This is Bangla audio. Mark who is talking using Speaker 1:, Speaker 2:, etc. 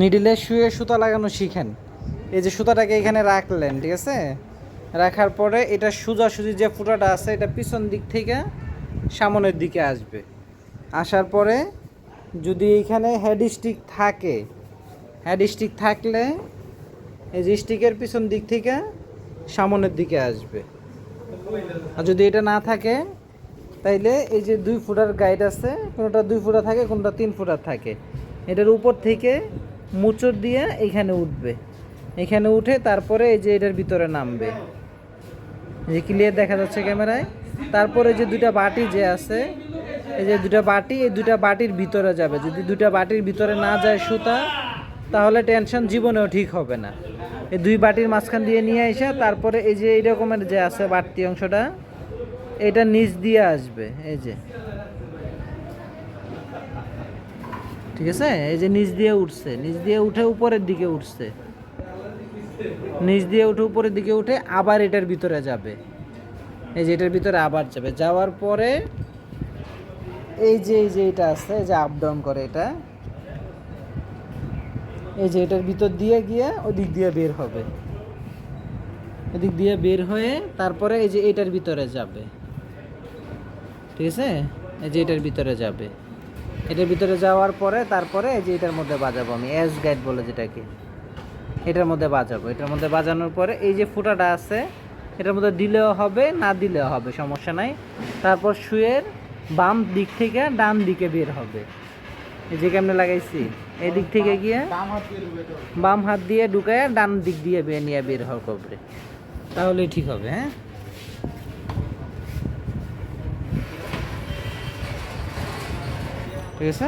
Speaker 1: নিডিলে শুয়ে সুতা লাগানো শিখেন। এই যে সুতাটাকে এখানে রাখলেন, ঠিক আছে? রাখার পরে এটা সোজাসুজি যে ফুটাটা আছে, এটা পিছন দিক থেকে সামনের দিকে আসবে। আসার পরে যদি এখানে হেড স্টিক থাকে হেড স্টিক থাকলে এই যে স্টিকের পিছন দিক থেকে সামনের দিকে আসবে। আর যদি এটা না থাকে, তাইলে এই যে দুই ফুটার গাইড আছে, কোনোটা দুই ফুটা থাকে, কোনোটা তিন ফুটার থাকে। এটার উপর থেকে মুচড় দিয়ে এখানে উঠবে। এখানে উঠে তারপরে এই যে এটার ভিতরে নামবে। যে ক্লিয়ার দেখা যাচ্ছে ক্যামেরায়। তারপরে যে দুইটা বাটি যে আছে, এই যে দুটা বাটি, এই দুটা বাটির ভিতরে যাবে। যদি দুটা বাটির ভিতরে না যায় সুতা, তাহলে টেনশন জীবনেও ঠিক হবে না। এই দুই বাটির মাঝখান দিয়ে নিয়ে এসে তারপরে এই যে এই রকমের যে আছে বাড়তি অংশটা, এটা নিচ দিয়ে আসবে। এই যে। ঠিক আছে? এই যে নিচ দিয়ে উঠছে, নিচ দিয়ে উঠে উপরের দিকে উঠছে। নিচ দিয়ে উঠে উপরের দিকে উঠে আবার এটার ভিতরে যাবে। এই যে এটার ভিতরে আবার যাবে। যাওয়ার পরে এই যে এই যে এটা আছে, এই যে আপ ডাউন করে এটা। এই যে এটার ভিতর দিয়ে গিয়ে ওই দিক দিয়ে বের হবে। এদিক দিয়ে বের হয়ে তারপরে এই যে এটার ভিতরে যাবে। ঠিক আছে? এই যে এটার ভিতরে যাবে। এটার ভিতরে যাওয়ার পরে, তারপরে এই যে এটার মধ্যে বাজাবো আমি এস গাইড বলে যেটাকে। এটার মধ্যে বাজাবো। এটার মধ্যে বাজানোর পরে এই যে ফুটাটা আছে, এটার মধ্যে দিলেও হবে, না দিলেও হবে, সমস্যা নাই। তারপর শুয়ের বাম দিক থেকে ডান দিকে বের হবে। এই যে কেমনে লাগাইছি? এই দিক থেকে গিয়ে বাম হাত দিয়ে ঢুকায় ডান দিক দিয়ে বের নিয়ে বের হওয়ার তাহলেই ঠিক হবে হ্যাঁ? ঠিক আছে?